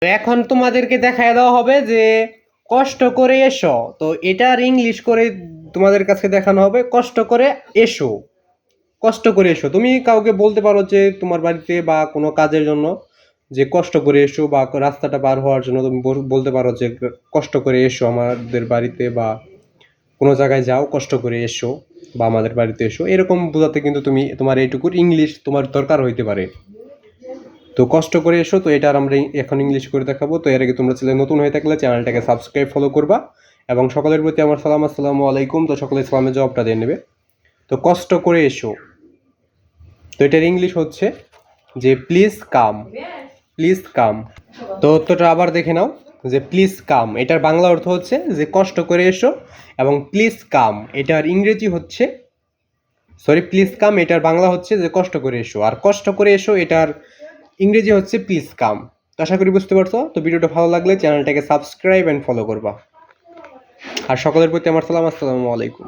তো এখন তোমাদেরকে দেখায় দেওয়া হবে যে কষ্ট করে এসো। তো এটার ইংলিশ করে তোমাদের কাছে দেখানো হবে, কষ্ট করে এসো। কষ্ট করে এসো। তুমি কাউকে বলতে পারো যে তোমার বাড়িতে বা কোনো কাজের জন্য যে কষ্ট করে এসো বা রাস্তাটা পার হওয়ার জন্য তুমি বল- বলতে পারো যে কষ্ট করে এসো আমাদের বাড়িতে বা কোনো জায়গায় যাও, কষ্ট করে এসো বা আমাদের বাড়িতে এসো। এরকম বোঝাতে কিন্তু তুমি তোমার এইটুকুর ইংলিশ তোমার দরকার হইতে পারে। তো কষ্ট করে এসো, তো এটার আমরা এখন ইংলিশ করে দেখাবো। তো এর আগে তোমরা চ্যানেল নতুন হয়ে থাকলে চ্যানেলটাকে সাবস্ক্রাইব ফলো করবা এবং সকলের প্রতি আমার সালাম, আসসালামু আলাইকুম। তো সকলে সালামের জবাবটা দিয়ে নেবে। তো কষ্ট করে এসো। তো এটার ইংলিশ হচ্ছে যে প্লিজ কাম প্লিজ কাম তো উত্তরটা আবার দেখে নাও, যে প্লিজ কাম এটার বাংলা অর্থ হচ্ছে যে, কষ্ট করে এসো এবং প্লিজ কাম এটার ইংরেজি হচ্ছে সরি প্লিজ কাম এটার বাংলা হচ্ছে যে, কষ্ট করে এসো. আর কষ্ট করে এসো এটার ইংরেজি হচ্ছে পিস কাম তো আশা করি বুঝতে পারছ? তো ভিডিওটা ভালো লাগলে চ্যানেলটাকে সাবস্ক্রাইব অ্যান্ড ফলো করবা। আর সকলের প্রতি আমার সালাম, আসসালামু আলাইকুম।